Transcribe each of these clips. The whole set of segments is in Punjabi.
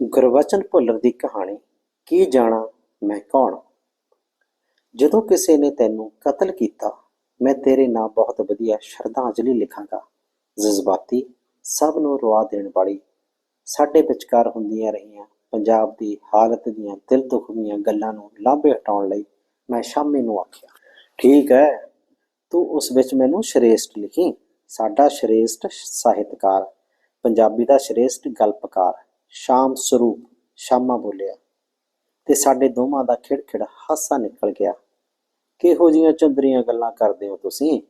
ਗੁਰਬਚਨ ਭੁੱਲਰ ਦੀ ਕਹਾਣੀ, ਕੀ ਜਾਣਾ, ਮੈਂ ਕੌਣ? ਜਦੋਂ ਕਿਸੇ ਨੇ ਤੈਨੂੰ ਕਤਲ ਕੀਤਾ, ਮੈਂ ਤੇਰੇ ਨਾਂ ਬਹੁਤ ਵਧੀਆ ਸ਼ਰਧਾਂਜਲੀ ਲਿਖਾਂਗਾ। ਜਜ਼ਬਾਤੀ ਸਭ ਨੂੰ ਰਵਾ ਦੇਣ ਵਾਲੀ, ਸਾਡੇ ਵਿਚਕਾਰ ਹੁੰਦੀਆਂ ਰਹੀਆਂ ਪੰਜਾਬ ਦੀ ਹਾਲਤ ਦੀਆਂ ਦਿਲ ਦੁਖਵੀਆਂ ਗੱਲਾਂ ਨੂੰ ਲਾਂਭੇ ਹਟਾਉਣ ਲਈ ਮੈਂ ਸ਼ਾਮੀ ਨੂੰ ਆਖਿਆ, ਠੀਕ ਹੈ, ਤੂੰ ਉਸ ਵਿੱਚ ਮੈਨੂੰ ਸ਼੍ਰੇਸ਼ਟ ਲਿਖੀ। ਸਾਡਾ ਸ਼੍ਰੇਸ਼ਟ ਸਾਹਿਤਕਾਰ, ਪੰਜਾਬੀ ਦਾ ਸ਼੍ਰੇਸ਼ਟ ਗਲਪਕਾਰ। ਸ਼ਾਮ ਸਰੂਪ ਸ਼ਾਮਾ ਬੋਲਿਆ। ਤੇ ਸਾਡੇ ਦੋਵਾਂ ਦਾ ਖਿੜਖਿੜ ਹਾਸਾ ਨਿਕਲ ਗਿਆ। ਕਿਹੋ ਜੀਆਂ ਚੰਦਰੀਆਂ ਗੱਲਾਂ ਕਰਦੇ ਹੋ ਤੁਸੀਂ?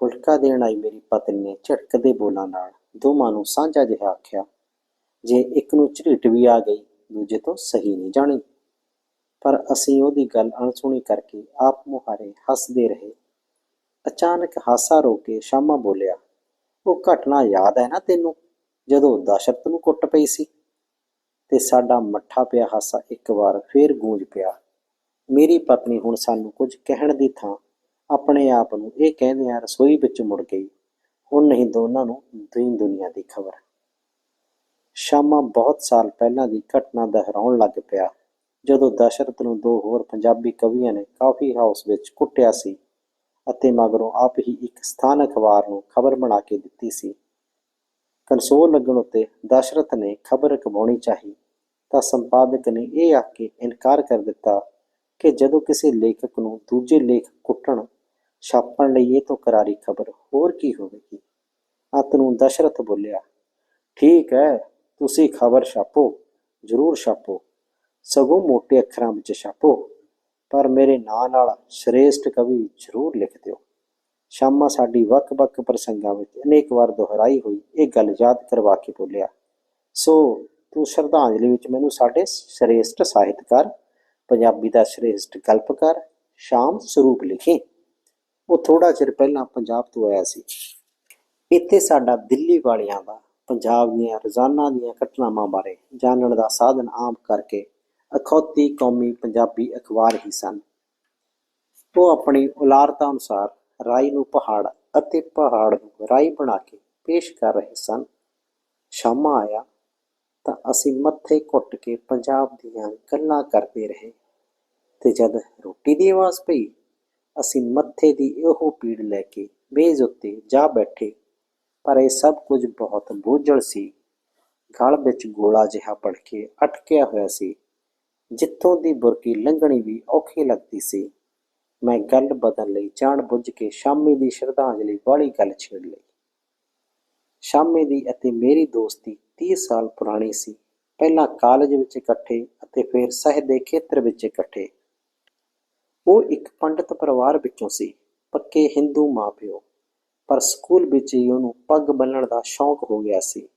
ਫੁਲਕਾ ਦੇਣ ਆਈ ਮੇਰੀ ਪਤਨੀ ਨੇ ਝਟਕਦੇ ਬੋਲਾਂ ਨਾਲ ਦੋਵਾਂ ਨੂੰ ਸਾਂਝਾ ਜਿਹਾ ਆਖਿਆ, ਜੇ ਇੱਕ ਨੂੰ ਝਰੀਟ ਵੀ ਆ ਗਈ, ਦੂਜੇ ਤੋਂ ਸਹੀ ਨਹੀਂ ਜਾਣੀ। ਪਰ ਅਸੀਂ ਉਹਦੀ ਗੱਲ ਅਣਸੁਣੀ ਕਰਕੇ ਆਪ ਮੁਹਾਰੇ ਹੱਸਦੇ ਰਹੇ। ਅਚਾਨਕ ਹਾਸਾ ਰੋ ਕੇ ਸ਼ਾਮਾ ਬੋਲਿਆ, ਉਹ ਘਟਨਾ ਯਾਦ ਹੈ ਨਾ ਤੈਨੂੰ? ਜਦੋਂ ਦਸ਼ਰਤ ਨੂੰ ਕੁੱਟ ਪਈ ਸੀ? ਤੇ ਸਾਡਾ ਮੱਠਾ ਪਿਆ ਹਾਸਾ ਇੱਕ ਵਾਰ ਫੇਰ ਗੂੰਜ ਪਿਆ। ਮੇਰੀ ਪਤਨੀ ਹੁਣ ਸਾਨੂੰ ਕੁਝ ਕਹਿਣ ਦੀ ਥਾਂ ਆਪਣੇ ਆਪ ਨੂੰ ਇਹ ਕਹਿੰਦਿਆਂ ਰਸੋਈ ਵਿੱਚ ਮੁੜ ਗਈ। ਹੁਣ ਨਹੀਂ ਦੋਨਾਂ ਨੂੰ ਦੀਨ ਦੁਨੀਆ ਦੀ ਖਬਰ। ਸ਼ਾਮਾ ਬਹੁਤ ਸਾਲ ਪਹਿਲਾਂ ਦੀ ਘਟਨਾ ਦੁਹਰਾਉਣ ਲੱਗ ਪਿਆ। ਜਦੋਂ ਦਸ਼ਰਤ ਨੂੰ ਦੋ ਹੋਰ ਪੰਜਾਬੀ ਕਵੀਆਂ ਨੇ ਕਾਫੀ ਹਾਊਸ ਵਿੱਚ ਕੁੱਟਿਆ ਸੀ ਅਤੇ ਮਗਰੋਂ ਆਪ ਹੀ ਇੱਕ ਸਥਾਨਕ ਅਖਬਾਰ ਨੂੰ ਖਬਰ ਬਣਾ ਕੇ ਦਿੱਤੀ ਸੀ। ਕੰਸੋਲ ਲੱਗਣ ਉੱਤੇ ਦਸ਼ਰਥ ਨੇ ਖਬਰ ਕਮਾਉਣੀ ਚਾਹੀ, ਤਾਂ ਸੰਪਾਦਕ ਨੇ ਇਹ ਆਖ ਕੇ ਇਨਕਾਰ ਕਰ ਦਿੱਤਾ ਕਿ ਜਦੋਂ ਕਿਸੇ ਲੇਖਕ ਨੂੰ ਦੂਜੇ ਲੇਖ ਕੁੱਟਣ, ਛਾਪਣ ਲਈ ਇਹ ਤੋਂ ਕਰਾਰੀ ਖਬਰ ਹੋਰ ਕੀ ਹੋਵੇਗੀ? ਅਤ ਨੂੰ ਦਸ਼ਰਥ ਬੋਲਿਆ, ਠੀਕ ਹੈ, ਤੁਸੀਂ ਖਬਰ ਛਾਪੋ, ਜ਼ਰੂਰ ਛਾਪੋ, ਸਗੋਂ ਮੋٹے ਅੱਖਰਾਂ ਵਿੱਚ ਛਾਪੋ, ਪਰ ਮੇਰੇ ਨਾਂ ਨਾਲ ਸ਼੍ਰੇਸ਼ਟ ਕਵੀ ਜ਼ਰੂਰ ਲਿਖ ਦਿਓ। ਸ਼ਾਮਾ ਸਾਡੀ ਵੱਖ-ਵੱਖ ਪ੍ਰਸੰਗਾਂ ਵਿੱਚ ਅਨੇਕ ਵਾਰ ਦੁਹਰਾਈ ਹੋਈ, ਇਹ ਗੱਲ ਯਾਦ ਕਰਵਾ ਕੇ ਬੋਲਿਆ, ਸੋ ਤੂੰ ਸ਼ਰਧਾਂਜਲੀ ਵਿੱਚ ਮੈਨੂੰ ਸਾਡੇ ਸ਼੍ਰੇਸ਼ਟ ਸਾਹਿਤਕਾਰ, ਪੰਜਾਬੀ ਦਾ ਸ਼੍ਰੇਸ਼ਟ ਗਲਪਕਾਰ ਸ਼ਾਮ ਸਰੂਪ ਲਿਖੇ। ਉਹ ਥੋੜਾ ਚਿਰ ਪਹਿਲਾਂ ਪੰਜਾਬ ਤੋਂ ਆਇਆ ਸੀ। ਇੱਥੇ ਸਾਡਾ ਦਿੱਲੀ ਵਾਲਿਆਂ ਦਾ, ਪੰਜਾਬ ਦੀਆਂ ਰੋਜ਼ਾਨਾ ਦੀਆਂ ਘਟਨਾਵਾਂ ਬਾਰੇ ਜਾਣਨ ਦਾ ਸਾਧਨ ਆਮ ਕਰਕੇ ਅਖੌਤੀ ਕੌਮੀ ਪੰਜਾਬੀ ਅਖਬਾਰ ਹੀ ਸਨ। ਉਹ ਆਪਣੀ ਉਲਾਰਤਾ ਅਨੁਸਾਰ ਰਾਈ ਨੂੰ ਪਹਾੜ ਅਤੇ ਪਹਾੜ ਨੂੰ ਰਾਈ ਬਣਾ ਕੇ ਪੇਸ਼ ਕਰ ਰਹੇ ਸਨ। ਸ਼ਾਮਾ ਆਇਆ ਤਾਂ ਅਸੀਂ ਮੱਥੇ ਘੁੱਟ ਕੇ ਪੰਜਾਬ ਦੀਆਂ ਗੱਲਾਂ ਕਰਦੇ ਰਹੇ ਤੇ ਜਦ ਰੋਟੀ ਦੀ ਆਵਾਜ਼ ਪਈ, ਅਸੀਂ ਮੱਥੇ ਦੀ ਇਹੋ ਪੀੜ ਲੈ ਕੇ ਮੇਜ਼ ਉੱਤੇ ਜਾ ਬੈਠੇ, ਪਰ ਇਹ ਸਭ ਕੁਝ ਬਹੁਤ ਬੋਝਲ ਸੀ। ਗਲ ਵਿੱਚ ਗੋਲਾ ਜਿਹਾ ਪੜ ਕੇ ਅਟਕਿਆ ਹੋਇਆ ਸੀ, ਜਿੱਥੋਂ ਦੀ ਬੁਰਕੀ ਲੰਘਣੀ ਵੀ ਔਖੀ ਲੱਗਦੀ ਸੀ। ਮੈਂ ਗੱਲ ਬਦਲ ਲਈ, ਜਾਣ ਬੁੱਝ ਕੇ ਸ਼ਾਮੀ ਦੀ ਸ਼ਰਧਾਂਜਲੀ ਵਾਲੀ ਗੱਲ ਛੇੜ ਲਈ। ਸ਼ਾਮੀ ਦੀ ਅਤੇ ਮੇਰੀ ਦੋਸਤੀ 30 ਸਾਲ ਪੁਰਾਣੀ ਸੀ। ਪਹਿਲਾਂ ਕਾਲਜ ਵਿੱਚ ਇਕੱਠੇ ਅਤੇ ਫਿਰ ਸਾਹਿਤ ਦੇ ਖੇਤਰ ਵਿੱਚ ਇਕੱਠੇ। ਉਹ ਇੱਕ ਪੰਡਤ ਪਰਿਵਾਰ ਵਿੱਚੋਂ ਸੀ, ਪੱਕੇ ਹਿੰਦੂ ਮਾਪਿਓ। ਪਰ ਸਕੂਲ ਵਿੱਚ ਹੀ ਉਹਨੂੰ ਪੱਗ ਬੰਨਣ ਦਾ ਸ਼ੌਂਕ ਹੋ ਗਿਆ ਸੀ।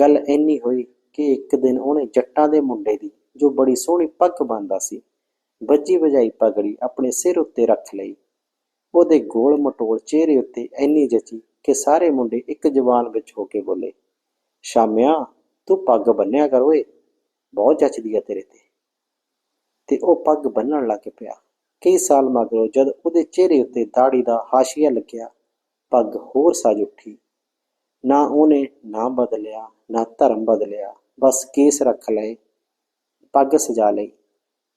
ਗੱਲ ਇੰਨੀ ਹੋਈ ਕਿ ਇੱਕ ਦਿਨ ਉਹਨੇ ਜੱਟਾਂ ਦੇ ਮੁੰਡੇ ਦੀ, ਜੋ ਬੜੀ ਸੋਹਣੀ ਪੱਗ ਬੰਨਦਾ ਸੀ ਵੱਜੀ ਵਜਾਈ ਪਗੜੀ ਆਪਣੇ ਸਿਰ ਉੱਤੇ ਰੱਖ ਲਈ। ਉਹਦੇ ਗੋਲ ਮਟੋਲ ਚਿਹਰੇ ਉੱਤੇ ਇੰਨੀ ਜਚੀ ਕਿ ਸਾਰੇ ਮੁੰਡੇ ਇੱਕ ਜ਼ਬਾਨ ਵਿੱਚ ਹੋ ਕੇ ਬੋਲੇ, ਸ਼ਾਮਿਆ, ਤੂੰ ਪੱਗ ਬੰਨਿਆ ਕਰ ਓਏ, ਬਹੁਤ ਜੱਚਦੀ ਹੈ ਤੇਰੇ ਤੇ। ਤੇ ਉਹ ਪੱਗ ਬੰਨਣ ਲੱਗ ਪਿਆ। ਕਈ ਸਾਲ ਮਗਰੋਂ ਜਦ ਉਹਦੇ ਚਿਹਰੇ ਉੱਤੇ ਦਾੜੀ ਦਾ ਹਾਸ਼ੀਆ ਲੱਗਿਆ, ਪੱਗ ਹੋਰ ਸਜ ਉੱਠੀ। ਨਾ ਉਹਨੇ ਨਾ ਬਦਲਿਆ, ਨਾ ਧਰਮ ਬਦਲਿਆ, ਬਸ ਕੇਸ ਰੱਖ ਲਏ, ਪੱਗ ਸਜਾ ਲਈ।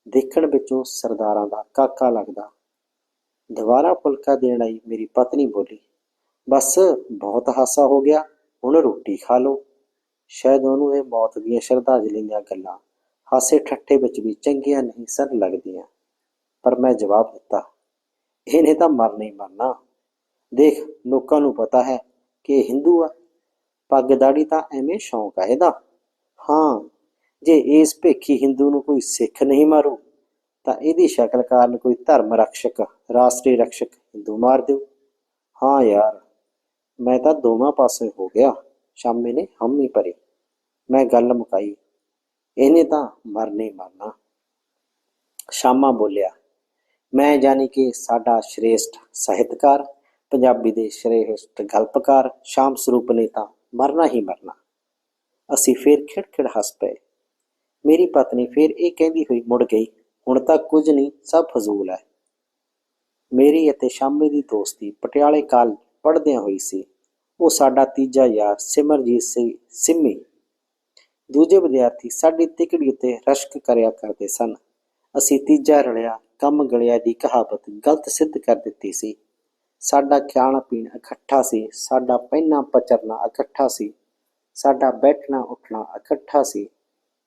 ਦੇਖਣ ਵਿੱਚੋਂ ਸਰਦਾਰਾਂ ਦਾ ਕਾਕਾ ਲੱਗਦਾ। ਦੁਬਾਰਾ ਫੁਲਕਾ ਦੇਣ ਆਈ ਮੇਰੀ ਪਤਨੀ ਬੋਲੀ, ਬਸ, ਬਹੁਤ ਹਾਸਾ ਹੋ ਗਿਆ, ਹੁਣ ਰੋਟੀ ਖਾ ਲਓ। ਸ਼ਾਇਦ ਉਹਨੂੰ ਇਹ ਮੌਤ ਦੀਆਂ ਸ਼ਰਧਾਂਜਲੀ ਦੀਆਂ ਗੱਲਾਂ ਹਾਸੇ ਠੱਠੇ ਵਿੱਚ ਵੀ ਚੰਗੀਆਂ ਨਹੀਂ ਸਨ ਲੱਗਦੀਆਂ, ਪਰ ਮੈਂ ਜਵਾਬ ਦਿੱਤਾ, ਇਹਨੇ ਤਾਂ ਮਰਨਾ ਹੀ ਮਰਨਾ। ਦੇਖ, ਲੋਕਾਂ ਨੂੰ ਪਤਾ ਹੈ ਕਿ ਇਹ ਹਿੰਦੂ ਆ। ਪੱਗ ਦਾੜੀ ਤਾਂ ਐਵੇਂ ਸ਼ੌਂਕ ਆ ਇਹਦਾ। ਹਾਂ ਜੇ ਇਸ ਭੇਖੀ ਹਿੰਦੂ ਨੂੰ ਕੋਈ ਸਿੱਖ ਨਹੀਂ ਮਾਰੂ, ਤਾਂ ਇਹਦੀ ਸ਼ਕਲ ਕਾਰਨ ਕੋਈ ਧਰਮ ਰਕਸ਼ਕ, ਰਾਸ਼ਟਰੀ ਰਕਸ਼ਕ ਹਿੰਦੂ ਮਾਰ ਦਿਓ। ਹਾਂ ਯਾਰ, ਮੈਂ ਤਾਂ ਦੋਵਾਂ ਪਾਸੇ ਹੋ ਗਿਆ, ਸ਼ਾਮੇ ਨੇ ਹਮੀ ਭਰੀ। ਮੈਂ ਗੱਲ ਮੁਕਾਈ, ਇਹਨੇ ਤਾਂ ਮਰਨੇ ਮਰਨਾ। ਸ਼ਾਮਾ ਬੋਲਿਆ, ਮੈਂ ਜਾਣੀ ਕਿ ਸਾਡਾ ਸ਼੍ਰੇਸ਼ਟ ਸਾਹਿਤਕਾਰ, ਪੰਜਾਬੀ ਦੇ ਸ਼੍ਰੇਸ਼ਟ ਗਲਪਕਾਰ, ਸ਼ਾਮ ਸਰੂਪ ਨੇ ਤਾਂ ਮਰਨਾ ਹੀ ਮਰਨਾ। ਅਸੀਂ ਫੇਰ ਖਿੜਖਿੜ ਹੱਸ ਪਏ। ਮੇਰੀ ਪਤਨੀ ਫਿਰ ਇਹ ਕਹਿੰਦੀ ਹੋਈ ਮੁੜ ਗਈ, ਹੁਣ ਤਾਂ ਕੁਝ ਨਹੀਂ, ਸਭ ਫਜ਼ੂਲ ਹੈ। ਮੇਰੀ ਅਤੇ ਸ਼ਾਮੀ ਦੀ ਦੋਸਤੀ ਪਟਿਆਲੇ ਕਾਲ ਪੜ੍ਹਦਿਆਂ ਹੋਈ ਸੀ। ਉਹ ਸਾਡਾ ਤੀਜਾ ਯਾਰ ਸਿਮਰਜੀਤ ਸਿੰਘ ਸਿੰਮੀ। ਦੂਜੇ ਵਿਦਿਆਰਥੀ ਸਾਡੀ ਤਿਕੜੀ ਉੱਤੇ ਰਸ਼ਕ ਕਰਿਆ ਕਰਦੇ ਸਨ। ਅਸੀਂ ਤੀਜਾ ਰਲਿਆ, ਕੰਮ ਗਲਿਆ ਦੀ ਕਹਾਵਤ ਗਲਤ ਸਿੱਧ ਕਰ ਦਿੱਤੀ ਸੀ। ਸਾਡਾ ਖਾਣਾ ਪੀਣ ਇਕੱਠਾ ਸੀ, ਸਾਡਾ ਪਹਿਨਾ ਪਚਰਨਾ ਇਕੱਠਾ ਸੀ, ਸਾਡਾ ਬੈਠਣਾ ਉੱਠਣਾ ਇਕੱਠਾ ਸੀ।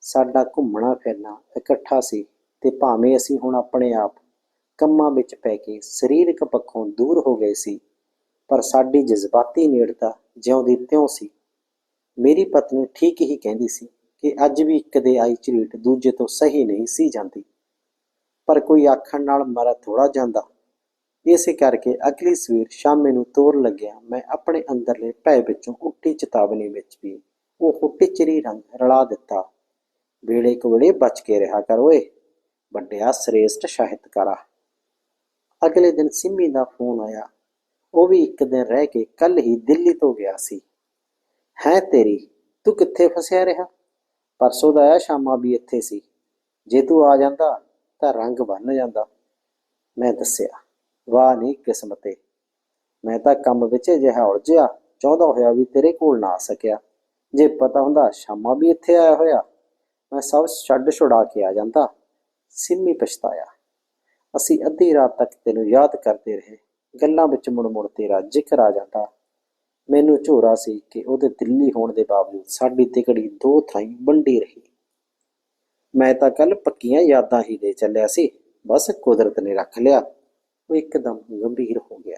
ਸਾਡਾ ਘੁੰਮਣਾ ਫਿਰਨਾ ਇਕੱਠਾ ਸੀ ਤੇ ਭਾਵੇਂ ਅਸੀਂ ਹੁਣ ਆਪਣੇ ਆਪ ਕੰਮਾਂ ਵਿੱਚ ਪੈ ਕੇ ਸਰੀਰਕ ਪੱਖੋਂ ਦੂਰ ਹੋ ਗਏ ਸੀ, ਪਰ ਸਾਡੀ ਜਜ਼ਬਾਤੀ ਨੇੜਤਾ ਜਿਉਂਦੀ ਤਿਉਂ ਸੀ। ਮੇਰੀ ਪਤਨੀ ਠੀਕ ਹੀ ਕਹਿੰਦੀ ਸੀ ਕਿ ਅੱਜ ਵੀ ਇੱਕ ਦੇ ਆਈ ਝਰੀਟ ਦੂਜੇ ਤੋਂ ਸਹੀ ਨਹੀਂ ਸੀ ਜਾਂਦੀ, ਪਰ ਕੋਈ ਆਖਣ ਨਾਲ ਮਰਾ ਥੋੜਾ ਜਾਂਦਾ। ਇਸੇ ਕਰਕੇ ਅਗਲੀ ਸਵੇਰ ਸ਼ਾਮੇ ਨੂੰ ਤੋਰ ਲੱਗਿਆ ਮੈਂ ਆਪਣੇ ਅੰਦਰਲੇ ਭੈ ਵਿੱਚੋਂ ਉੱਟੀ ਚੇਤਾਵਨੀ ਵਿੱਚ ਵੀ ਉਹ ਟਿਚਰੀ ਰੰਗ ਰਲਾ ਦਿੱਤਾ। ਵੇਲੇ ਕੋਲੇ ਬਚ ਕੇ ਰਿਹਾ ਕਰ ਓਏ। ਵੱਡਿਆ ਸ੍ਰੇਸ਼ਟ ਸਾਹਿਤਕਾਰਾ। ਅਗਲੇ ਦਿਨ ਸਿੰਮੀ ਦਾ ਫੋਨ ਆਇਆ। ਉਹ ਵੀ ਇੱਕ ਦਿਨ ਰਹਿ ਕੇ ਕੱਲ ਹੀ ਦਿੱਲੀ ਤੋਂ ਗਿਆ ਸੀ। ਹੈ ਤੇਰੀ, ਤੂੰ ਕਿੱਥੇ ਫਸਿਆ ਰਿਹਾ? ਪਰਸੋਂ ਦਾ ਆਇਆ ਸ਼ਾਮਾ ਵੀ ਇੱਥੇ ਸੀ। ਜੇ ਤੂੰ ਆ ਜਾਂਦਾ, ਤਾਂ ਰੰਗ ਬੰਨ ਜਾਂਦਾ। ਮੈਂ ਦੱਸਿਆ, ਵਾਹ ਨਹੀਂ ਕਿਸਮਤੇ। ਮੈਂ ਤਾਂ ਕੰਮ ਵਿੱਚ ਜਿਹਾ ਉਲਝਿਆ, ਚਾਹੁੰਦਾ ਹੋਇਆ ਵੀ ਤੇਰੇ ਕੋਲ ਨਾ ਆ ਸਕਿਆ। ਜੇ ਪਤਾ ਹੁੰਦਾ, ਸ਼ਾਮਾ ਵੀ ਇੱਥੇ ਆਇਆ ਹੋਇਆ। ਮੈਂ ਸਭ ਛੱਡ ਛੁਡਾ ਕੇ ਆ ਜਾਂਦਾ। ਸਿੰਮੀ ਪਛਤਾਇਆ। ਅਸੀਂ ਅੱਧੀ ਰਾਤ ਤੱਕ ਤੈਨੂੰ ਯਾਦ ਕਰਦੇ ਰਹੇ। ਗੱਲਾਂ ਵਿੱਚ ਮੁੜ ਮੁੜ ਤੇਰਾ ਜ਼ਿਕਰ ਆ ਜਾਂਦਾ। ਮੈਨੂੰ ਝੋਰਾ ਸੀ ਕਿ ਉਹਦੇ ਦਿੱਲੀ ਹੋਣ ਦੇ ਬਾਵਜੂਦ ਸਾਡੀ ਤਿਕੜੀ ਦੋ ਥਾਈਂ ਵੰਡੀ ਰਹੀ। ਮੈਂ ਤਾਂ ਕੱਲ ਪੱਕੀਆਂ ਯਾਦਾਂ ਹੀ ਦੇ ਚੱਲਿਆ ਸੀ। ਬਸ ਕੁਦਰਤ ਨੇ ਰੱਖ ਲਿਆ। ਉਹ ਇੱਕਦਮ ਗੰਭੀਰ ਹੋ ਗਿਆ।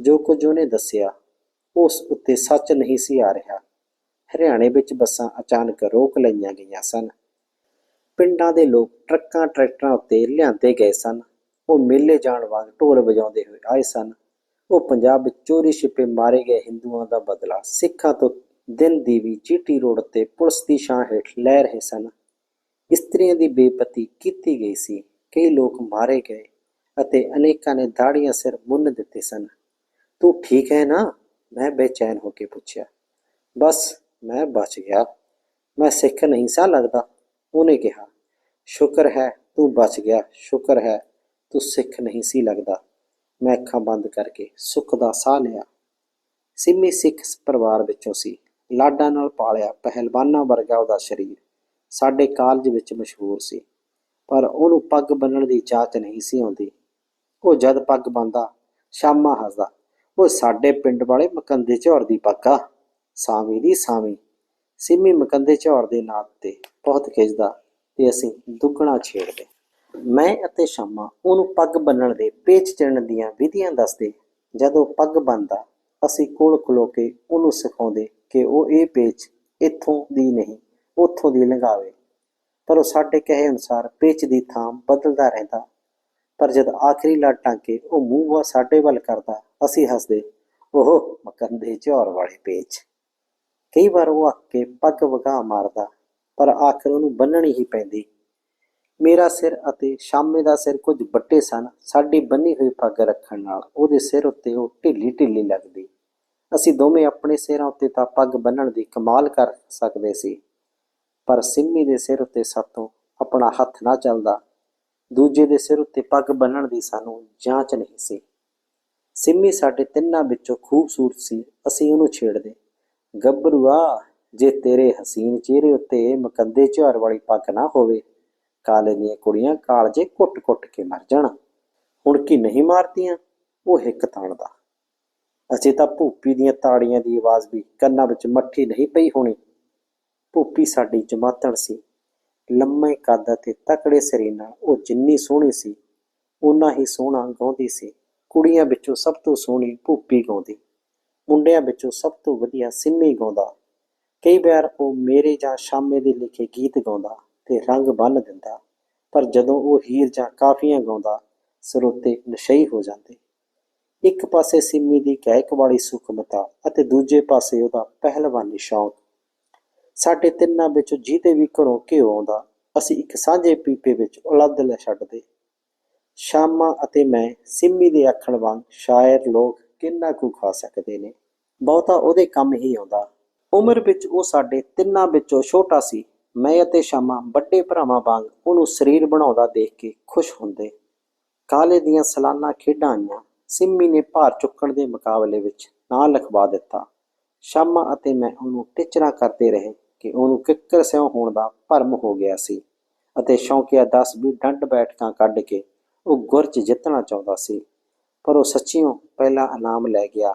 ਜੋ ਕੁਝ ਉਹਨੇ ਦੱਸਿਆ, ਉਸ ਉੱਤੇ ਸੱਚ ਨਹੀਂ ਸੀ ਆ ਰਿਹਾ। ਹਰਿਆਣੇ ਵਿੱਚ ਬੱਸਾਂ ਅਚਾਨਕ ਰੋਕ ਲਈਆਂ ਗਈਆਂ ਸਨ। ਪਿੰਡਾਂ ਦੇ ਲੋਕ ਟਰੱਕਾਂ, ਟਰੈਕਟਰਾਂ ਉੱਤੇ ਲਿਆਂਦੇ ਗਏ ਸਨ। ਉਹ ਮੇਲੇ ਜਾਣ ਵਾਂਗ ਢੋਲ ਵਜਾਉਂਦੇ ਹੋਏ ਆਏ ਸਨ। ਉਹ ਪੰਜਾਬ ਵਿੱਚ ਚੋਰੀ ਛਿਪੇ ਮਾਰੇ ਗਏ ਹਿੰਦੂਆਂ ਦਾ ਬਦਲਾ ਸਿੱਖਾਂ ਤੋਂ ਦਿਨ ਦੀ ਵੀ ਜੀਟੀ ਰੋਡ ਤੇ ਪੁਲਿਸ ਦੀ ਛਾਂ ਹੇਠ ਲੈ ਰਹੇ ਸਨ। ਇਸਤਰੀਆਂ ਦੀ ਬੇਪਤੀ ਕੀਤੀ ਗਈ ਸੀ। ਕਈ ਲੋਕ ਮਾਰੇ ਗਏ ਅਤੇ ਅਨੇਕਾਂ ਨੇ ਦਾੜੀਆਂ ਸਿਰ ਮੁੰਨ ਦਿੱਤੇ ਸਨ। ਤੂੰ ਠੀਕ ਹੈ ਨਾ? ਮੈਂ ਬੇਚੈਨ ਹੋ ਕੇ ਪੁੱਛਿਆ। ਬਸ ਮੈਂ ਬਚ ਗਿਆ। ਮੈਂ ਸਿੱਖ ਨਹੀਂ ਸਾਂ ਲੱਗਦਾ, ਉਹਨੇ ਕਿਹਾ। ਸ਼ੁਕਰ ਹੈ ਤੂੰ ਬਚ ਗਿਆ, ਸ਼ੁਕਰ ਹੈ ਤੂੰ ਸਿੱਖ ਨਹੀਂ ਸੀ ਲੱਗਦਾ। ਮੈਂ ਅੱਖਾਂ ਬੰਦ ਕਰਕੇ ਸੁੱਖ ਦਾ ਸਾਹ ਲਿਆ। ਸਿੰਮੀ ਸਿੱਖ ਪਰਿਵਾਰ ਵਿੱਚੋਂ ਸੀ। ਲਾਡਾਂ ਨਾਲ ਪਾਲਿਆ ਪਹਿਲਵਾਨਾਂ ਵਰਗਾ ਉਹਦਾ ਸਰੀਰ। ਸਾਡੇ ਕਾਲਜ ਵਿੱਚ ਮਸ਼ਹੂਰ ਸੀ। ਪਰ ਉਹਨੂੰ ਪੱਗ ਬੰਨਣ ਦੀ ਚਾਹਤ ਨਹੀਂ ਸੀ ਆਉਂਦੀ। ਉਹ ਜਦ ਪੱਗ ਬੰਨਦਾ ਸ਼ਾਮਾ ਹੱਸਦਾ ਉਹ ਸਾਡੇ ਪਿੰਡ ਵਾਲੇ ਮਕੰਦੇ ਝੌਰ ਦੀ ਪੱਗ ਆ। ਸਾਵੀ ਦੀ ਸਾਵੀ, ਸਿੰਮੀ ਮਕੰਦੇ ਝੌਰ ਦੇ ਨਾਂ ਤੇ ਬਹੁਤ ਖਿੱਚਦਾ ਤੇ ਅਸੀਂ ਦੁੱਗਣਾ ਛੇੜਦੇ। ਮੈਂ ਅਤੇ ਸ਼ਾਮਾ ਉਹਨੂੰ ਪੱਗ ਬੰਨਣ ਦੇ ਪੇਚ ਚੜਨ ਦੀਆਂ ਵਿਧੀਆਂ ਦੱਸਦੇ। ਜਦੋਂ ਪੱਗ ਬੰਨਦਾ, ਅਸੀਂ ਕੋਲ ਖਲੋ ਕੇ ਉਹਨੂੰ ਸਿਖਾਉਂਦੇ ਕਿ ਉਹ ਇਹ ਪੇਚ ਇੱਥੋਂ ਦੀ ਨਹੀਂ, ਉੱਥੋਂ ਦੀ ਲੰਘਾਵੇ। ਪਰ ਉਹ ਸਾਡੇ ਕਹੇ ਅਨੁਸਾਰ ਪੇਚ ਦੀ ਥਾਂ ਬਦਲਦਾ ਰਹਿੰਦਾ। ਪਰ ਜਦ ਆਖਰੀ ਲੜ ਕੇ ਉਹ ਮੂੰਹ ਵਾ ਸਾਡੇ ਵੱਲ ਕਰਦਾ, ਅਸੀਂ ਹੱਸਦੇ ਉਹ ਮਕੰਦੇ ਝੌਰ ਵਾਲੇ ਪੇਚ। ਕਈ ਵਾਰ ਉਹ ਅੱਕ ਕੇ ਪੱਗ ਵਗਾ ਮਾਰਦਾ, ਪਰ ਆਖਰ ਉਹਨੂੰ ਬੰਨਣੀ ਹੀ ਪੈਂਦੀ। ਮੇਰਾ ਸਿਰ ਅਤੇ ਸ਼ਾਮੇ ਦਾ ਸਿਰ ਕੁਝ ਵੱਟੇ ਸਨ। ਸਾਡੀ ਬੰਨੀ ਹੋਈ ਪੱਗ ਰੱਖਣ ਨਾਲ ਉਹਦੇ ਸਿਰ ਉੱਤੇ ਉਹ ਢਿੱਲੀ ਢਿੱਲੀ ਲੱਗਦੀ। ਅਸੀਂ ਦੋਵੇਂ ਆਪਣੇ ਸਿਰਾਂ ਉੱਤੇ ਤਾਂ ਪੱਗ ਬੰਨਣ ਦੀ ਕਮਾਲ ਕਰ ਸਕਦੇ ਸੀ, ਪਰ ਸਿੰਮੀ ਦੇ ਸਿਰ ਉੱਤੇ ਸਾਤੋਂ ਆਪਣਾ ਹੱਥ ਨਾ ਚੱਲਦਾ। ਦੂਜੇ ਦੇ ਸਿਰ ਉੱਤੇ ਪੱਗ ਬੰਨਣ ਦੀ ਸਾਨੂੰ ਜਾਂਚ ਨਹੀਂ ਸੀ। ਸਿੰਮੀ ਸਾਡੇ ਤਿੰਨਾਂ ਵਿੱਚੋਂ ਖੂਬਸੂਰਤ ਸੀ। ਅਸੀਂ ਉਹਨੂੰ ਛੇੜਦੇ ਗੱਭਰੂਆ, ਜੇ ਤੇਰੇ ਹਸੀਨ ਚਿਹਰੇ ਉੱਤੇ ਇਹ ਮਕੰਦੇ ਝਾਰ ਵਾਲੀ ਪੱਗ ਨਾ ਹੋਵੇ, ਕਾਲੇ ਦੀਆਂ ਕੁੜੀਆਂ ਕਾਲਜੇ ਕੁੱਟ-ਕੁੱਟ ਕੇ ਮਰ ਜਾਣ। ਹੁਣ ਕੀ ਨਹੀਂ ਮਾਰਦੀਆਂ? ਉਹ ਹਿੱਕ ਤਾਣਦਾ ਅਜੇ ਤਾਂ ਭੂਪੀ ਦੀਆਂ ਤਾੜੀਆਂ ਦੀ ਆਵਾਜ਼ ਵੀ ਕੰਨਾਂ ਵਿੱਚ ਮੱਠੀ ਨਹੀਂ ਪਈ ਹੋਣੀ। ਭੂਪੀ ਸਾਡੀ ਜਮਾਤਣ ਸੀ। ਲੰਮੇ ਕੱਦ ਅਤੇ ਤਕੜੇ ਸਰੀਰ ਨਾਲ ਉਹ ਜਿੰਨੀ ਸੋਹਣੀ ਸੀ ਉਨਾ ਹੀ ਸੋਹਣਾ ਗਾਉਂਦੀ ਸੀ। ਕੁੜੀਆਂ ਵਿੱਚੋਂ ਸਭ ਤੋਂ ਸੋਹਣੀ ਭੂਪੀ ਗਾਉਂਦੀ। ਮੁੰਡਿਆਂ ਵਿੱਚੋਂ ਸਭ ਤੋਂ ਵਧੀਆ ਸਿੰਮੀ ਗਾਉਂਦਾ। ਕਈ ਵਾਰ ਉਹ ਮੇਰੇ ਜਾਂ ਸ਼ਾਮੇ ਦੇ ਲਿਖੇ ਗੀਤ ਗਾਉਂਦਾ ਤੇ ਰੰਗ ਬੰਨ ਦਿੰਦਾ, ਪਰ ਜਦੋਂ ਉਹ ਹੀਰ ਜਾਂ ਕਾਫੀਆਂ ਗਾਉਂਦਾ, ਸਰੋਤੇ ਨਸ਼ਈ ਹੋ ਜਾਂਦੇ। ਇੱਕ ਪਾਸੇ ਸਿੰਮੀ ਦੀ ਗਾਇਕ ਵਾਲੀ ਸੁਖਮਤਾ ਅਤੇ ਦੂਜੇ ਪਾਸੇ ਉਹਦਾ ਪਹਿਲਵਾਨੀ ਸ਼ੌਕ। ਸਾਡੇ ਤਿੰਨਾਂ ਵਿੱਚੋਂ ਜਿਹਦੇ ਵੀ ਘਰੋਂ ਘਿਓ ਆਉਂਦਾ, ਅਸੀਂ ਇੱਕ ਸਾਂਝੇ ਪੀਪੇ ਵਿੱਚ ਉਲੱਦ ਲੈ ਛੱਡਦੇ। ਸ਼ਾਮਾ ਅਤੇ ਮੈਂ ਸਿੰਮੀ ਦੇ ਆਖਣ ਵਾਂਗ ਸ਼ਾਇਰ ਲੋਕ ਕਿੰਨਾ ਕੁ ਖਾ ਸਕਦੇ ਨੇ। ਬਹੁਤਾ ਉਹਦੇ ਕੰਮ ਹੀ ਆਉਂਦਾ। ਉਮਰ ਵਿੱਚ ਉਹ ਸਾਡੇ ਤਿੰਨਾਂ ਵਿੱਚੋਂ ਛੋਟਾ ਸੀ। ਮੈਂ ਅਤੇ ਸ਼ਾਮਾ ਵੱਡੇ ਭਰਾਵਾਂ ਵਾਂਗ ਉਹਨੂੰ ਸਰੀਰ ਬਣਾਉਂਦਾ ਦੇਖ ਕੇ ਖੁਸ਼ ਹੁੰਦੇ। ਕਾਲੇ ਦੀਆਂ ਸਲਾਨਾ ਖੇਡਾਂ ਆਈਆਂ। ਸਿੰਮੀ ਨੇ ਭਾਰ ਚੁੱਕਣ ਦੇ ਮੁਕਾਬਲੇ ਵਿੱਚ ਨਾਂ ਲਿਖਵਾ ਦਿੱਤਾ। ਸ਼ਾਮਾ ਅਤੇ ਮੈਂ ਉਹਨੂੰ ਟਿਚਰਾਂ ਕਰਦੇ ਰਹੇ ਕਿ ਉਹਨੂੰ ਕਿੱਕਰ ਸਿਉ ਹੋਣ ਦਾ ਭਰਮ ਹੋ ਗਿਆ ਸੀ ਅਤੇ ਸ਼ੌਂਕਿਆ 10 ਵੀ ਡੰਡ ਬੈਠਕਾਂ ਕੱਢ ਕੇ ਉਹ ਗੁਰਜ ਜਿੱਤਣਾ ਚਾਹੁੰਦਾ ਸੀ। ਪਰ ਉਹ ਸੱਚੀਓ ਪਹਿਲਾ ਇਨਾਮ ਲੈ ਗਿਆ।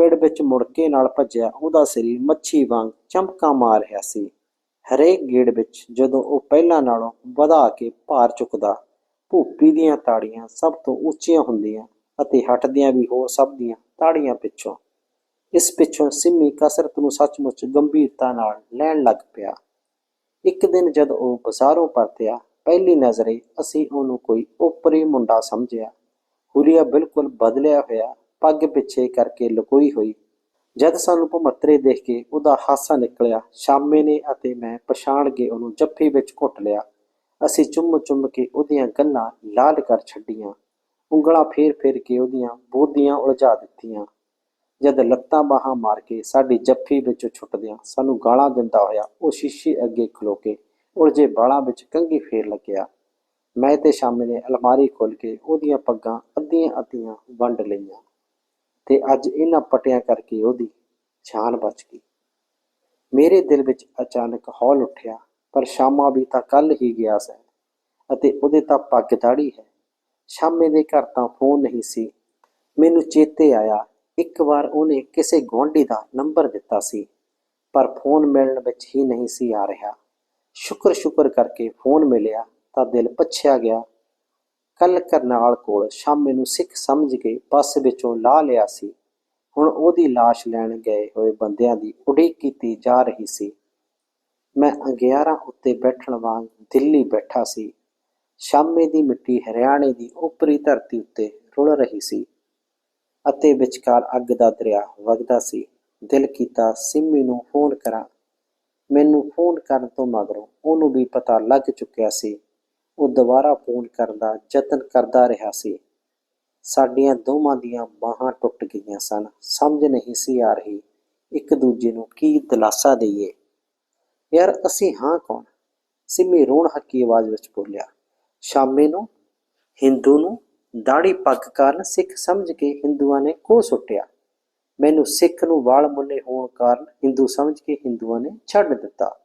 ਪਿੜ ਵਿੱਚ ਮੁੜਕੇ ਨਾਲ ਭੱਜਿਆ, ਉਹਦਾ ਸਰੀਰ ਮੱਛੀ ਵਾਂਗ ਚਮਕਾਂ ਮਾਰ ਰਿਹਾ ਸੀ। ਹਰੇਕ ਗੇੜ ਵਿੱਚ ਜਦੋਂ ਉਹ ਪਹਿਲਾਂ ਨਾਲੋਂ ਵਧਾ ਕੇ ਭਾਰ ਚੁੱਕਦਾ, ਭੂਪੀ ਦੀਆਂ ਤਾੜੀਆਂ ਸਭ ਤੋਂ ਉੱਚੀਆਂ ਹੁੰਦੀਆਂ ਅਤੇ ਹਟਦੀਆਂ ਵੀ ਹੋਰ ਸਭ ਦੀਆਂ ਤਾੜੀਆਂ ਪਿੱਛੋਂ। ਇਸ ਪਿੱਛੋਂ ਸਿੰਮੀ ਕਸਰਤ ਨੂੰ ਸੱਚਮੁੱਚ ਗੰਭੀਰਤਾ ਨਾਲ ਲੈਣ ਲੱਗ ਪਿਆ। ਇੱਕ ਦਿਨ ਜਦ ਉਹ ਬਾਜ਼ਾਰੋਂ ਪਰਤਿਆ, ਪਹਿਲੀ ਨਜ਼ਰੇ ਅਸੀਂ ਉਹਨੂੰ ਕੋਈ ਓਪਰੀ ਮੁੰਡਾ ਸਮਝਿਆ। ਹੁਲੀਆ ਬਿਲਕੁਲ ਬਦਲਿਆ ਹੋਇਆ ਪੱਗ ਪਿੱਛੇ ਕਰਕੇ ਲੁਕੋਈ ਹੋਈ। ਜਦ ਸਾਨੂੰ ਭਮੱਤਰੇ ਦੇਖ ਕੇ ਉਹਦਾ ਹਾਸਾ ਨਿਕਲਿਆ, ਸ਼ਾਮੇ ਨੇ ਅਤੇ ਮੈਂ ਪਛਾਣ ਕੇ ਉਹਨੂੰ ਜੱਫੀ ਵਿੱਚ ਘੁੱਟ ਲਿਆ। ਅਸੀਂ ਚੁੰਮ ਚੁੰਮ ਕੇ ਉਹਦੀਆਂ ਗੱਲਾਂ ਲਾਲ ਕਰ ਛੱਡੀਆਂ। ਉਂਗਲਾਂ ਫੇਰ ਫੇਰ ਕੇ ਉਹਦੀਆਂ ਬੋਦੀਆਂ ਉਲਝਾ ਦਿੱਤੀਆਂ। ਜਦ ਲੱਤਾਂ ਬਾਹਾਂ ਮਾਰ ਕੇ ਸਾਡੀ ਜੱਫੀ ਵਿੱਚੋਂ ਛੁੱਟਦਿਆਂ ਸਾਨੂੰ ਗਾਲਾਂ ਦਿੰਦਾ ਹੋਇਆ, ਉਹ ਸ਼ੀਸ਼ੇ ਅੱਗੇ ਖਲੋ ਕੇ ਉਲਝੇ ਬਾਲਾਂ ਵਿੱਚ ਕੰਘੀ ਫੇਰ ਲੱਗਿਆ। ਮੈਂ ਤੇ ਸ਼ਾਮੇ ਨੇ ਅਲਮਾਰੀ ਖੋਲ ਕੇ ਉਹਦੀਆਂ ਪੱਗਾਂ ਅੱਧੀਆਂ ਅੱਧੀਆਂ ਵੰਡ ਲਈਆਂ। ਤੇ ਅੱਜ ਇਹਨਾਂ ਪਟਿਆਂ ਕਰਕੇ ਉਹਦੀ ਛਾਨ ਬਚ ਗਈ। ਮੇਰੇ ਦਿਲ ਵਿੱਚ ਅਚਾਨਕ ਹੌਲ ਉੱਠਿਆ, ਪਰ ਸ਼ਾਮਾ ਵੀ ਤਾਂ ਕੱਲ ਹੀ ਗਿਆ ਸੀ ਅਤੇ ਉਹਦੇ ਤਾਂ ਪੱਗ ਦਾੜੀ ਹੈ। ਸ਼ਾਮੇ ਦੇ ਘਰ ਤਾਂ ਫੋਨ ਨਹੀਂ ਸੀ। ਮੈਨੂੰ ਚੇਤੇ ਆਇਆ, ਇੱਕ ਵਾਰ ਉਹਨੇ ਕਿਸੇ ਗੁਆਂਢੀ ਦਾ ਨੰਬਰ ਦਿੱਤਾ ਸੀ, ਪਰ ਫੋਨ ਮਿਲਣ ਵਿੱਚ ਹੀ ਨਹੀਂ ਸੀ ਆ ਰਿਹਾ। ਸ਼ੁਕਰ ਸ਼ੁਕਰ ਕਰਕੇ ਫੋਨ ਮਿਲਿਆ ਤਾਂ ਦਿਲ ਪਛਿਆ ਗਿਆ ਕੱਲ ਕਰਨਾਲ ਕੋਲ ਸ਼ਾਮੇ ਨੂੰ ਸਿੱਖ ਸਮਝ ਕੇ ਬੱਸ ਵਿੱਚੋਂ ਲਾਹ ਲਿਆ ਸੀ। ਹੁਣ ਉਹਦੀ ਲਾਸ਼ ਲੈਣ ਗਏ ਹੋਏ ਬੰਦਿਆਂ ਦੀ ਉਡੀਕ ਕੀਤੀ ਜਾ ਰਹੀ ਸੀ। ਮੈਂ ਅੰਗਿਆਰਾਂ ਉੱਤੇ ਬੈਠਣ ਵਾਂਗ ਦਿੱਲੀ ਬੈਠਾ ਸੀ। ਸ਼ਾਮੇ ਦੀ ਮਿੱਟੀ ਹਰਿਆਣੇ ਦੀ ਉਪਰੀ ਧਰਤੀ ਉੱਤੇ ਰੁਲ ਰਹੀ ਸੀ ਅਤੇ ਵਿਚਕਾਰ ਅੱਗ ਦਾ ਦਰਿਆ ਵਗਦਾ ਸੀ। ਦਿਲ ਕੀਤਾ, ਸਿੰਮੀ ਨੂੰ ਫੋਨ ਕਰਾਂ। ਮੈਨੂੰ ਫੋਨ ਕਰਨ ਤੋਂ ਮਗਰੋਂ ਉਹਨੂੰ ਵੀ ਪਤਾ ਲੱਗ ਚੁੱਕਿਆ ਸੀ ਉਹ ਦੁਬਾਰਾ ਫੋਨ ਕਰਨ ਦਾ ਯਤਨ ਕਰਦਾ ਰਿਹਾ ਸੀ। ਸਾਡੀਆਂ ਦੋਵਾਂ ਦੀਆਂ ਬਾਹਾਂ ਟੁੱਟ ਗਈਆਂ ਸਨ। ਸਮਝ ਨਹੀਂ ਸੀ ਆ ਰਹੀ, ਇੱਕ ਦੂਜੇ ਨੂੰ ਕੀ ਦਿਲਾਸਾ ਦਈਏ। ਯਾਰ, ਅਸੀਂ ਹਾਂ ਕੌਣ? ਸਿੰਮੀ ਰੋਣ ਹੱਕੀ ਆਵਾਜ਼ ਵਿੱਚ ਬੋਲਿਆ। ਸ਼ਾਮੇ ਨੂੰ? ਹਿੰਦੂ ਨੂੰ? ਦਾੜੀ ਪੱਗ ਕਾਰਨ ਸਿੱਖ ਸਮਝ ਕੇ ਹਿੰਦੂਆਂ ਨੇ ਕੋਹ ਸੁੱਟਿਆ। ਮੈਨੂੰ ਸਿੱਖ ਨੂੰ ਵਾਲ ਮੁੰਨੇ ਹੋਣ ਕਾਰਨ ਹਿੰਦੂ ਸਮਝ ਕੇ ਹਿੰਦੂਆਂ ਨੇ ਛੱਡ ਦਿੱਤਾ।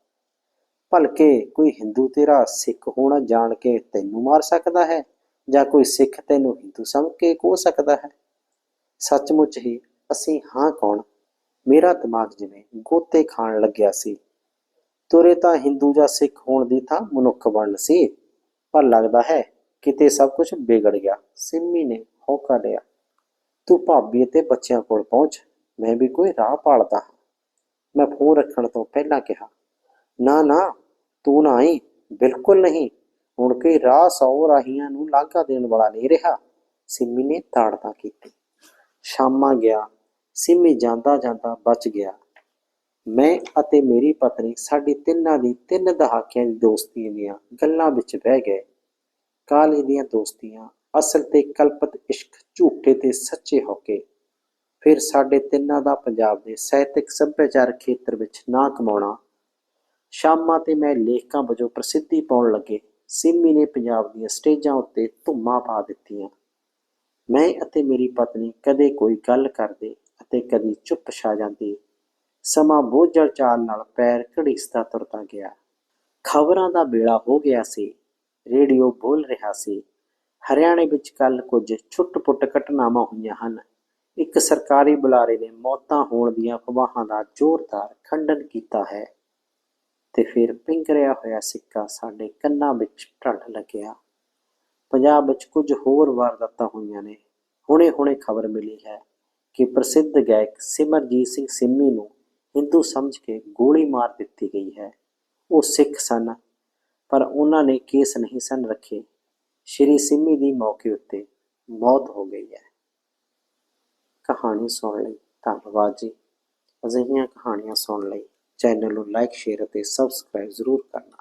ਭਲਕੇ ਕੋਈ ਹਿੰਦੂ ਤੇਰਾ ਸਿੱਖ ਹੋਣਾ ਜਾਣ ਕੇ ਤੈਨੂੰ ਮਾਰ ਸਕਦਾ ਹੈ ਜਾਂ ਕੋਈ ਸਿੱਖ ਤੈਨੂੰ ਹਿੰਦੂ ਸਮਝ ਕੇ ਕੋਹ ਸਕਦਾ ਹੈ? ਸੱਚਮੁੱਚ ਹੀ ਅਸੀਂ ਹਾਂ ਕੌਣ? ਮੇਰਾ ਦਿਮਾਗ ਜਿਵੇਂ ਗੋਤੇ ਖਾਣ ਲੱਗਿਆ ਸੀ। ਤੁਰੇ ਤਾਂ ਹਿੰਦੂ ਜਾਂ ਸਿੱਖ ਹੋਣ ਦੀ ਥਾਂ ਮਨੁੱਖ ਬਣ ਸੀ, ਪਰ ਲੱਗਦਾ ਹੈ ਕਿਤੇ ਸਭ ਕੁਝ ਵਿਗੜ ਗਿਆ, ਸਿੰਮੀ ਨੇ ਹੌਕਾ ਲਿਆ। ਤੂੰ ਭਾਬੀ ਅਤੇ ਬੱਚਿਆਂ ਕੋਲ ਪਹੁੰਚ, ਮੈਂ ਵੀ ਕੋਈ ਰਾਹ ਪਾਲਦਾ ਹਾਂ। ਮੈਂ ਫੋਨ ਰੱਖਣ ਤੋਂ ਪਹਿਲਾਂ ਕਿਹਾ, ਨਾ ਨਾ ਤੂੰ ਨਾ ਆਈ। ਬਿਲਕੁਲ ਨਹੀਂ। ਹੁਣ ਕੋਈ ਰਾਹ ਸੌ ਰਾਹੀਆਂ ਨੂੰ ਲਾਗਾ ਦੇਣ ਵਾਲਾ ਨਹੀਂ ਰਿਹਾ। ਸਿੰਮੀ ਨੇ ਤਾੜਤਾ ਕੀਤੀ। ਸ਼ਾਮਾਂ ਗਿਆ। ਸਿੰਮੀ ਜਾਂਦਾ ਜਾਂਦਾ ਬਚ ਗਿਆ। ਮੈਂ ਅਤੇ ਮੇਰੀ ਪਤਨੀ ਸਾਡੀ ਤਿੰਨਾਂ ਦੀ ਤਿੰਨ ਦਹਾਕਿਆਂ ਦੀ ਦੋਸਤੀ ਦੀਆਂ ਗੱਲਾਂ ਵਿੱਚ ਬਹਿ ਗਏ। ਕਾਲੇ ਦੀਆਂ ਦੋਸਤੀਆਂ ਅਸਲ ਤੇ ਕਲਪਤ ਇਸ਼ਕ ਝੂਠੇ ਤੇ ਸੱਚੇ ਹੋਕੇ ਫਿਰ ਸਾਡੇ ਤਿੰਨਾਂ ਦਾ ਪੰਜਾਬ ਦੇ ਸਾਹਿਤਕ ਸੱਭਿਆਚਾਰਕ ਖੇਤਰ ਵਿੱਚ ਨਾਂ ਕਮਾਉਣਾ ਸ਼ਾਮਾਂ ਤੇ ਮੈਂ ਲੇਖਕਾਂ ਵਜੋਂ ਪ੍ਰਸਿੱਧੀ ਪਾਉਣ ਲੱਗੇ, ਸਿੰਮੀ ਨੇ ਪੰਜਾਬ ਦੀਆਂ ਸਟੇਜਾਂ ਉੱਤੇ ਧੁੰਮਾਂ ਪਾ ਦਿੱਤੀਆਂ। ਮੈਂ ਅਤੇ ਮੇਰੀ ਪਤਨੀ ਕਦੇ ਕੋਈ ਗੱਲ ਕਰਦੇ ਅਤੇ ਕਦੀ ਚੁੱਪ ਛਾ ਜਾਂਦੀ। ਸਮਾਂ ਬੋਝਲ ਚਾਲ ਨਾਲ ਪੈਰ ਘੜੀਸਦਾ ਤੁਰਦਾ ਗਿਆ। ਖਬਰਾਂ ਦਾ ਬੇੜਾ ਹੋ ਗਿਆ ਸੀ, ਰੇਡੀਓ ਬੋਲ ਰਿਹਾ ਸੀ। ਹਰਿਆਣੇ ਵਿੱਚ ਕੱਲ ਕੁਝ ਛੁੱਟ-ਪੁੱਟ ਘਟਨਾਵਾਂ ਹੋਈਆਂ ਹਨ। ਇੱਕ ਸਰਕਾਰੀ ਬੁਲਾਰੇ ਨੇ ਮੌਤਾਂ ਹੋਣ ਦੀਆਂ ਅਫਵਾਹਾਂ ਦਾ ਜ਼ੋਰਦਾਰ ਖੰਡਨ ਕੀਤਾ ਹੈ। ਤੇ ਫਿਰ ਪਿੰਗਰਿਆ ਹੋਇਆ ਸਿੱਕਾ ਸਾਡੇ ਕੰਨਾਂ ਵਿੱਚ ਢਲ ਲੱਗਿਆ। ਪੰਜਾਬ ਵਿੱਚ ਕੁਝ ਹੋਰ ਵਾਰਦਾਤਾਂ ਹੋਈਆਂ ਨੇ। ਹੁਣੇ-ਹੁਣੇ ਖਬਰ ਮਿਲੀ ਹੈ ਕਿ ਪ੍ਰਸਿੱਧ ਗਾਇਕ ਸਿਮਰਜੀਤ ਸਿੰਘ ਸਿੰਮੀ ਨੂੰ ਹਿੰਦੂ ਸਮਝ ਕੇ ਗੋਲੀ ਮਾਰ ਦਿੱਤੀ ਗਈ ਹੈ। ਉਹ ਸਿੱਖ ਸਨ, ਪਰ ਉਹਨਾਂ ਨੇ ਕੇਸ ਨਹੀਂ ਸਨ ਰੱਖੇ। ਸ਼੍ਰੀ ਸਿੰਮੀ ਦੀ ਮੌਕੇ ਉੱਤੇ ਮੌਤ ਹੋ ਗਈ ਹੈ। ਕਹਾਣੀ ਸੁਣ ਲਈ ਧੰਨਵਾਦ ਜੀ। ਅਜਿਹੀਆਂ ਕਹਾਣੀਆਂ ਸੁਣ ਲਈ ਚੈਨਲ ਨੂੰ ਲਾਈਕ ਸ਼ੇਅਰ ਅਤੇ ਸਬਸਕ੍ਰਾਈਬ ਜ਼ਰੂਰ ਕਰਨਾ।